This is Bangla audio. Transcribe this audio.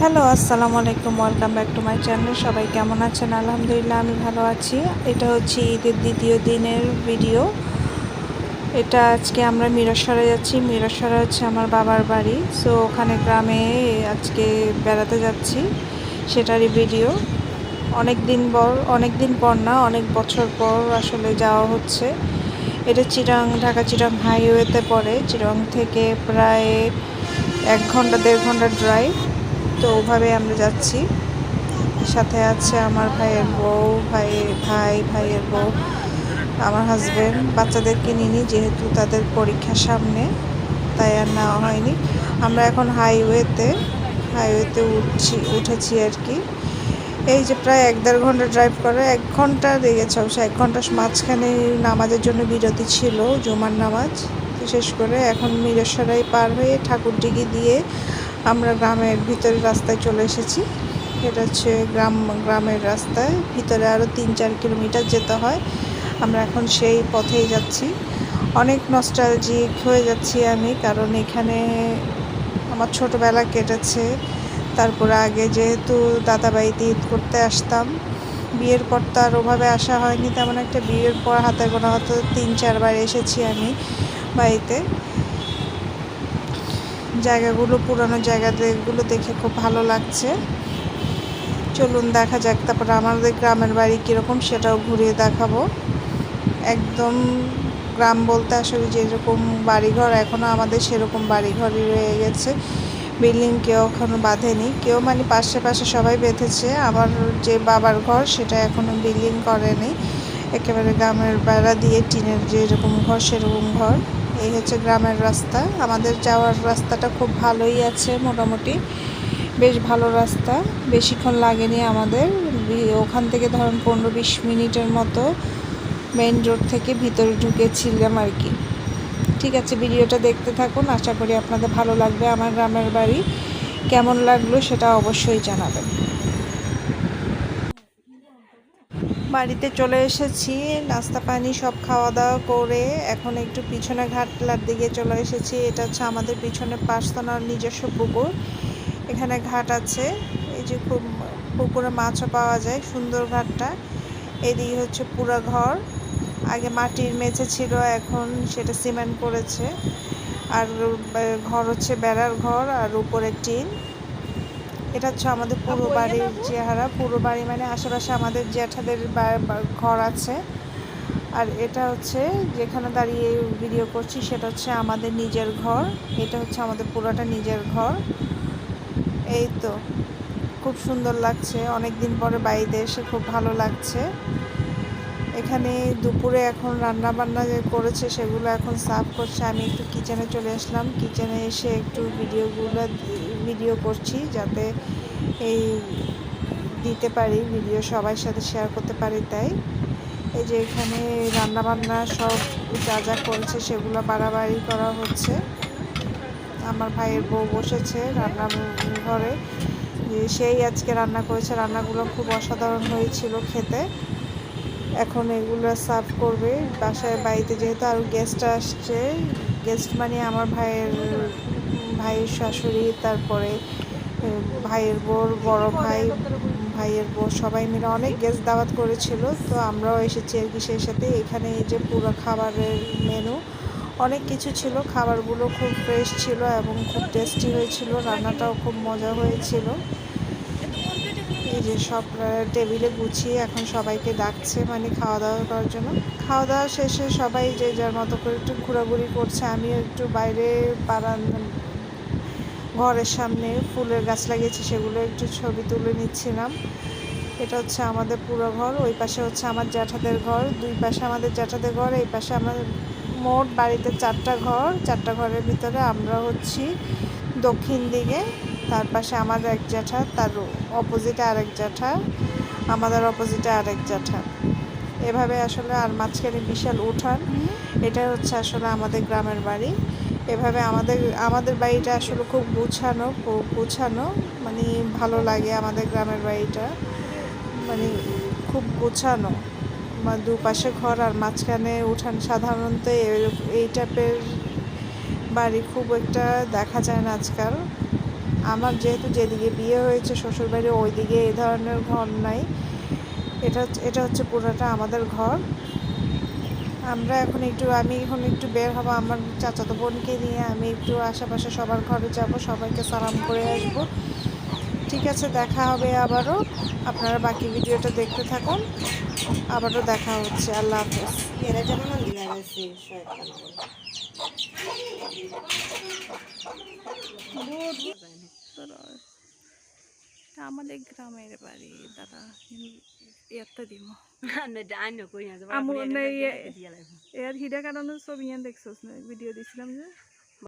হ্যালো, আসসালামু আলাইকুম welcome back to my channel সবাই কেমন আছেন? আলহামদুলিল্লাহ, আমি ভালো আছি। এটা হচ্ছে ঈদের দ্বিতীয় দিনের ভিডিও এটা আজকে আমরা মিরসরে যাচ্ছি। মিরসরে হচ্ছে আমার বাবার বাড়ি। সো ওখানে গ্রামে আজকে বেড়াতে যাচ্ছি সেটারই ভিডিও অনেক দিন পর, অনেক দিন পর না, অনেক বছর পর আসলে যাওয়া হচ্ছে। এটা চিরাং ঢাকা চিরাং হাইওয়েতে পড়ে। চিরাং থেকে প্রায় এক ঘণ্টা, দেড় ঘণ্টা ড্রাইভ তো ওভাবে আমরা যাচ্ছি। সাথে আছে আমার ভাইয়ের বউ ভাই ভাই, ভাইয়ের বউ, আমার হাজব্যান্ড বাচ্চাদেরকে নিনি যেহেতু তাদের পরীক্ষার সামনে, তাই আর নেওয়া হয়নি। আমরা এখন হাইওয়েতে হাইওয়েতে উঠছি, উঠেছি আর কি। এই যে প্রায় এক দেড় ঘণ্টা ড্রাইভ করে, এক ঘণ্টা লেগেছে অবশ্য, এক ঘণ্টার মাঝখানে নামাজের জন্য বিরতি ছিল, জুমার নামাজ। শেষ করে এখন মিরেশ্বরাই পার হয়ে ঠাকুরডিগি দিয়ে আমরা গ্রামের ভিতরের রাস্তায় চলে এসেছি। এটা হচ্ছে গ্রাম, গ্রামের রাস্তায়। ভিতরে আরও তিন চার কিলোমিটার যেতে হয়। আমরা এখন সেই পথেই যাচ্ছি। অনেক নস্টালজিক হয়ে যাচ্ছি আমি, কারণ এখানে আমার ছোটোবেলা কেটেছে। তারপরে আগে যেহেতু দাদাবাড়িতে ঈদ করতে আসতাম, বিয়ের পর তো আর ওভাবে আসা হয়নি। তেমন একটা বিয়ের পর হাতে গোনা হতো। তিন চারবার এসেছি আমি বাড়িতে। জায়গাগুলো, পুরানো জায়গাগুলো দেখে খুব ভালো লাগছে। চলুন দেখা যাক, তারপর আমাদের গ্রামের বাড়ি কীরকম সেটাও ঘুরিয়ে দেখাবো। একদম গ্রাম বলতে আসলে যেরকম বাড়িঘর এখনও আমাদের সেরকম বাড়িঘরই রয়ে গেছে। বিল্ডিং কেউ এখনও বাঁধেনি। কেউ মানে পাশে পাশে সবাই বেঁধেছে। আমার যে বাবার ঘর, সেটা এখনও বিল্ডিং করেনি। একেবারে গ্রামের বেড়া দিয়ে টিনের যেরকম ঘর, সেরকম ঘর। এই হচ্ছে গ্রামের রাস্তা। আমাদের যাওয়ার রাস্তাটা খুব ভালোই আছে মোটামুটি। বেশ ভালো রাস্তা। বেশিক্ষণ লাগেনি আমাদের। ওখান থেকে ধরুন পনেরো বিশ মিনিটের মতো মেন রোড থেকে ভিতরে ঢুকেছিলাম আর কি। ঠিক আছে, ভিডিওটা দেখতে থাকুন। আশা করি আপনাদের ভালো লাগবে। আমার গ্রামের বাড়ি কেমন লাগল সেটা অবশ্যই জানাবেন। বাড়িতে চলে এসেছি, নাস্তা পানি সব খাওয়া দাওয়া করে এখন একটু পিছনে ঘাটলার দিকে চলে এসেছি। এটা হচ্ছে আমাদের পিছনে পাঁচতনার নিজস্ব পুকুর, এখানে ঘাট আছে। এই যে খুব পুকুরে মাছও পাওয়া যায়, সুন্দর ঘাটটা। এদিকে হচ্ছে পুরা ঘর, আগে মাটির মেঝে ছিল, এখন সেটা সিমেন্ট করেছে আর ঘর হচ্ছে বেড়ার ঘর, আর উপরে টিন। এটা হচ্ছে আমাদের পুরো বাড়ির চেহারা পুরো বাড়ি মানে আশেপাশে আমাদের জ্যাঠাদের ঘর আছে। আর এটা হচ্ছে যেখানে দাঁড়িয়ে ভিডিও করছি সেটা হচ্ছে আমাদের নিজের ঘর। এটা হচ্ছে আমাদের পুরোটা নিজের ঘর। এই তো খুব সুন্দর লাগছে। অনেক দিন পরে বাড়িতে এসে খুব ভালো লাগছে। এখানে দুপুরে এখন রান্না বান্না করেছে সেগুলো এখন সার্ভ করছে। আমি একটু কিচেনে চলে আসলাম। কিচেনে এসে একটু ভিডিওগুলো ভিডিও করছি যাতে এই দিতে পারি, ভিডিও সবার সাথে শেয়ার করতে পারি তাই। এই যে এখানে রান্না বান্না সব যা যা করেছে সেগুলো বাড়াবাড়ি করা হচ্ছে। আমার ভাইয়ের বউ বসেছে রান্না ঘরে সেই আজকে রান্না করেছে। রান্নাগুলো খুব অসাধারণ হয়েছিল খেতে। এখন এগুলো সার্ভ করবে। বাসায় বাড়িতে যেহেতু আরও গেস্ট আসছে গেস্ট মানে আমার ভাইয়ের ভাইয়ের শাশুড়ি, তারপরে ভাইয়ের বোর, বড় ভাই, ভাইয়ের বোর, সবাই মিলে অনেক গেস্ট দাওয়াত করেছিল। তো আমরাও এসেছি আর কি সেই সাথে। এখানে এই যে পুরো খাবারের মেনু অনেক কিছু ছিল। খাবারগুলো খুব ফ্রেশ ছিল এবং খুব টেস্টি হয়েছিল। রান্নাটাও খুব মজা হয়েছিল। এই যে সব টেবিলে গুছিয়ে এখন সবাইকে ডাকছে মানে খাওয়া দাওয়া করার জন্য। খাওয়া দাওয়া শেষে সবাই যে যার মতো করে একটু ঘোরাঘুরি করছে, আমিও একটু বাইরে বারান ঘরের সামনে ফুলের গাছ লাগিয়েছি, সেগুলো একটু ছবি তুলে নিচ্ছিলাম। এটা হচ্ছে আমাদের পুরো ঘর, ওই পাশে হচ্ছে আমার জ্যাঠাদের ঘর, দুই পাশে আমাদের জ্যাঠাদের ঘর, এই পাশে আমার মোট বাড়িতে চারটা ঘর। চারটা ঘরের ভিতরে আমরা হচ্ছি দক্ষিণ দিকে, তার পাশে আমাদের এক জ্যাঠা, তার অপোজিটে আরেক জ্যাঠা, আমাদের অপোজিটে আরেক জ্যাঠা। এভাবে আসলে আর মাঝখানে বিশাল উঠান। এটা হচ্ছে আসলে আমাদের গ্রামের বাড়ি। এভাবে আমাদের আমাদের বাড়িটা আসলে খুব গুছানো গুছানো মানে ভালো লাগে আমাদের গ্রামের বাড়িটা। মানে খুব গুছানো। দুপাশে ঘর আর মাঝখানে উঠান সাধারণত এই টাইপের বাড়ি খুব একটা দেখা যায় না আজকাল। আমার যেহেতু যেদিকে বিয়ে হয়েছে, শ্বশুরবাড়ি ওইদিকে এই ধরনের ঘর নাই। এটা এটা হচ্ছে পুরোটা আমাদের ঘর। আমরা এখন একটু, আমি এখন একটু বের হব, আমার চাচাতো বোনকে নিয়ে আমি একটু আশেপাশে সবার ঘরে যাব, সবাইকে সালাম করে আসব। ঠিক আছে দেখা হবে আবারও। আপনারা বাকি ভিডিওটা দেখতে থাকুন। আবারও দেখা হচ্ছে। আল্লাহ হাফেজ। এরা যেমন আমাদের। গ্রামের বাড়ি দাদা। ইয়াত্তা দিব না ডাইনো কই না আমু, ইয়ে- এর হিডা কারণে ছবি দেখছোস না? ভিডিও দিছিলাম যে।